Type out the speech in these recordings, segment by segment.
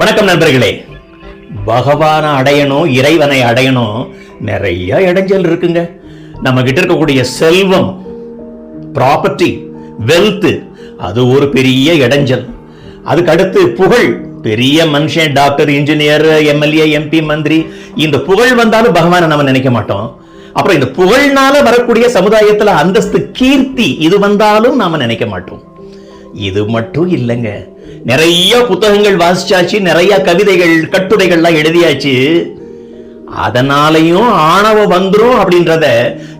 வணக்கம் நண்பர்களே. பகவானை அடையணும் இறைவனை அடையணும் நிறைய இடைஞ்சல் இருக்குங்க. நம்ம கிட்ட இருக்கக்கூடிய செல்வம் ப்ராப்பர்ட்டி வெல்த்து அது ஒரு பெரிய இடைஞ்சல். அதுக்கு அடுத்து புகழ் பெரிய மனுஷன் டாக்டர் இன்ஜினியர் எம்எல்ஏ எம்பி மந்திரி. இந்த புகழ் வந்தாலும் பகவானை நம்ம நினைக்க மாட்டோம். அப்புறம் இந்த புகழ்னால வரக்கூடிய சமுதாயத்துல அந்தஸ்து கீர்த்தி இது வந்தாலும் நாம நினைக்க மாட்டோம். இது மட்டும் இல்லைங்க. நிறைய புத்தகங்கள் வாசிச்சாச்சு நிறைய கவிதைகள் கட்டுரைகள்லாம் எழுதியாச்சு. அதனாலையும் ஆணவம் வந்துரும் அப்படின்றத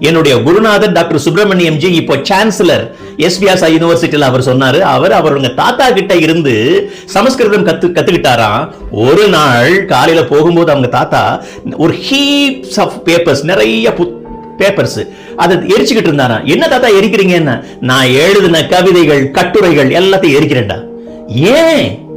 என்னுடைய குருநாதர் டாக்டர் சுப்பிரமணியம் ஜி இப்போ சான்சலர் எஸ்பிஎஸ்ஐ யூனிவர்சிட்டியில் அவர் சொன்னாரு. அவர் அவருங்க தாத்தா கிட்ட இருந்து சமஸ்கிருதம் கத்து கத்துக்கிட்டாராம். ஒரு நாள் காலையில போகும்போது அவங்க தாத்தா ஒரு ஹீப்ஸ் ஆஃப் பேப்பர்ஸ் நிறைய பேப்பர்ஸ் அதை எரிச்சுக்கிட்டு இருந்தாராம் என்ன தாத்தா எரிக்கிறீங்கன்னா நான் எழுதின கவிதைகள் கட்டுரைகள் எல்லாத்தையும் எரிக்கிறேன்டா. ஏன்?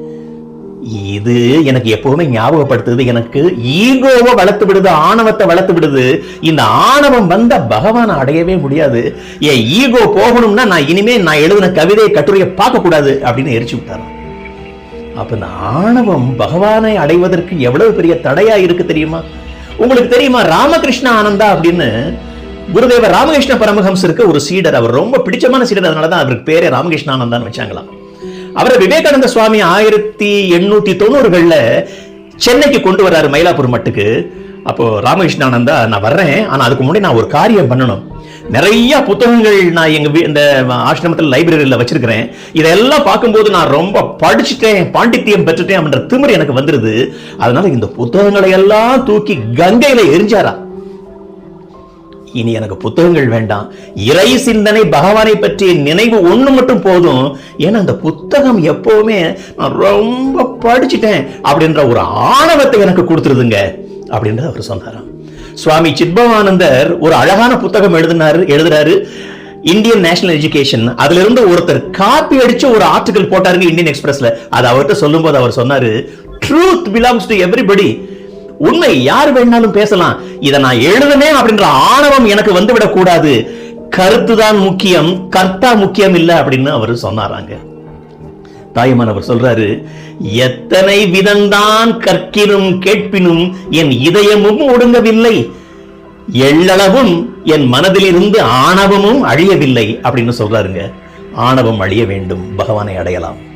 இது எனக்கு எப்பவுமே ஞாபகப்படுத்துது. எனக்கு ஈகோவை வளர்த்து விடுது ஆணவத்தை வளர்த்து விடுது. இந்த ஆணவம் வந்த பகவான் அடையவே முடியாது. என் ஈகோ போகணும்னா நான் இனிமே நான் எழுதின கவிதை கட்டுரையை பார்க்க கூடாது அப்படின்னு எரிச்சு விட்டாராம். அப்ப இந்த ஆணவம் பகவானை அடைவதற்கு எவ்வளவு பெரிய தடையா இருக்கு தெரியுமா? உங்களுக்கு தெரியுமா? ராமகிருஷ்ண ஆனந்தா அப்படின்னு குருதேவர் ராமகிருஷ்ண பரமஹம்சருக்கு ஒரு சீடர். அவர் ரொம்ப பிடிச்சமான சீடர். அதனால தான் அவருக்கு பேரே ராமகிருஷ்ணானந்தான்னு வச்சாங்களாம். அவரை விவேகானந்த சுவாமி ஆயிரத்தி எண்ணூத்தி தொண்ணூறுகளில் சென்னைக்கு கொண்டு வர்றாரு மயிலாப்பூர் மட்டுக்கு. அப்போ ராமகிருஷ்ணானந்தா நான் வர்றேன். ஆனா அதுக்கு முன்னாடி நான் ஒரு காரியம் பண்ணணும். நிறைய புத்தகங்கள் நான் எங்க இந்த ஆசிரமத்தில் லைப்ரரியில் வச்சிருக்கிறேன். இதெல்லாம் பார்க்கும்போது நான் ரொம்ப படிச்சுட்டேன் பாண்டித்தியம் பெற்றுட்டேன் அப்படின்ற திமிர் எனக்கு வந்துருது. அதனால இந்த புத்தகங்களை எல்லாம் தூக்கி கங்கையில எரிஞ்சாரா இனி எனக்கு புத்தகங்கள் வேண்டாம். இறை சிந்தனை பகவானை பற்றிய நினைவு ஒண்ணு மட்டும் போதும். ஏன்னா அந்த புத்தகம் எப்பவுமே நான் ரொம்ப படிச்சுட்டேன் அப்படின்ற ஒரு ஆணவத்தை எனக்கு கொடுத்துருதுங்க அப்படின்றத அவர் சொன்னாராம் சுவாமி சித்பவானந்தர் ஒரு அழகான புத்தகம் எழுதினாரு எழுதுறாரு. Indian national education. அதுல இருந்து ஒருத்தர் காப்பி அடிச்சு ஒரு ஆர்டிகல் போட்டாருங்க இந்தியன் எக்ஸ்பிரஸ்ல. அது அவர்கிட்ட சொல்லும்போது அவர் சொன்னாரு ட்ரூத் பிலாங்ஸ் டு எவ்ரிபடி உண்மை யார் வேணாலும் பேசலாம். இதை நான் எழுதுனேன் அப்படின்ற ஆணவம் எனக்கு வந்துவிடக் கூடாது. கருத்து தான் முக்கியம் கர்த்தா முக்கியம் இல்லை அப்படின்னு அவர் சொன்னாராங்க. தாயுமான் அவர் சொல்றாரு எத்தனை விதம்தான் கற்கினும் கேட்பினும் என் இதயமும் ஒடுங்கவில்லை. எள்ளளவும் என் மனதிலிருந்து ஆணவமும் அழியவில்லை அப்படின்னு சொல்றாருங்க. ஆணவம் அழிய வேண்டும் பகவானை அடையலாம்.